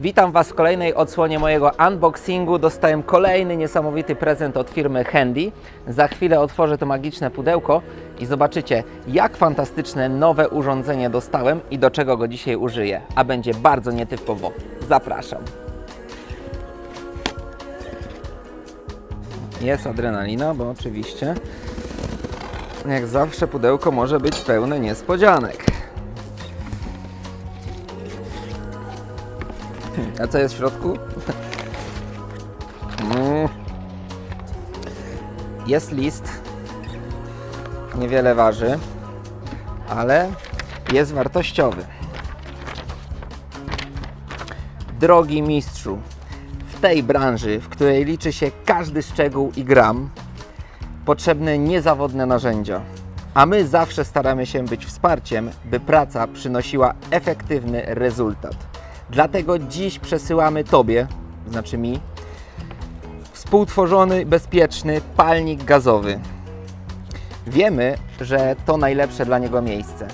Witam Was w kolejnej odsłonie mojego unboxingu. Dostałem kolejny niesamowity prezent od firmy Handy. Za chwilę otworzę to magiczne pudełko i zobaczycie, jak fantastyczne nowe urządzenie dostałem i do czego go dzisiaj użyję. A będzie bardzo nietypowo. Zapraszam. Jest adrenalina, bo oczywiście, jak zawsze, pudełko może być pełne niespodzianek. A co jest w środku? Mm. Jest list. Niewiele waży, ale jest wartościowy. Drogi mistrzu, w tej branży, w której liczy się każdy szczegół i gram, potrzebne niezawodne narzędzia. A my zawsze staramy się być wsparciem, by praca przynosiła efektywny rezultat. Dlatego dziś przesyłamy Tobie, znaczy mi, współtworzony, bezpieczny palnik gazowy. Wiemy, że to najlepsze dla niego miejsce.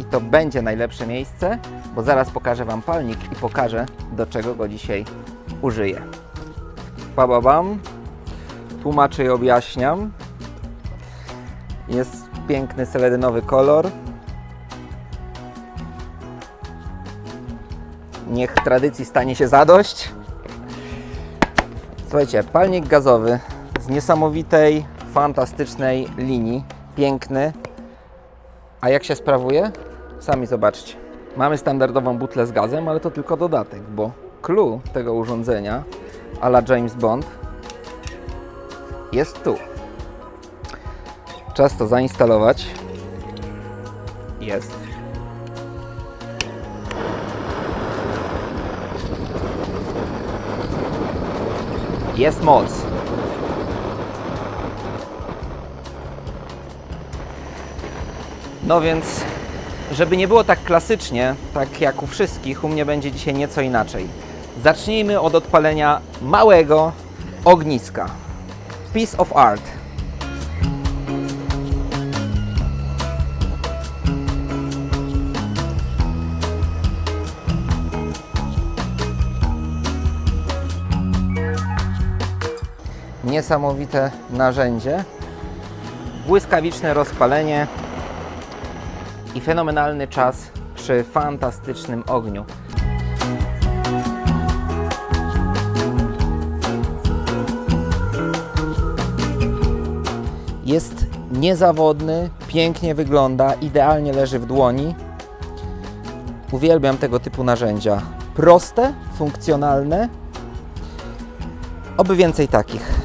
I to będzie najlepsze miejsce, bo zaraz pokażę Wam palnik i pokażę, do czego go dzisiaj użyję. Ba, ba, bam. Tłumaczę i objaśniam. Jest piękny seledynowy kolor. Niech tradycji stanie się zadość. Słuchajcie, palnik gazowy z niesamowitej, fantastycznej linii. Piękny. A jak się sprawuje? Sami zobaczcie. Mamy standardową butlę z gazem, ale to tylko dodatek, bo clue tego urządzenia, a la James Bond, jest tu. Czas to zainstalować. Jest. Jest moc. No więc, żeby nie było tak klasycznie, tak jak u wszystkich, u mnie będzie dzisiaj nieco inaczej. Zacznijmy od odpalenia małego ogniska. Piece of art. Niesamowite narzędzie. Błyskawiczne rozpalenie i fenomenalny czas przy fantastycznym ogniu. Jest niezawodny, pięknie wygląda, idealnie leży w dłoni. Uwielbiam tego typu narzędzia. Proste, funkcjonalne. Oby więcej takich.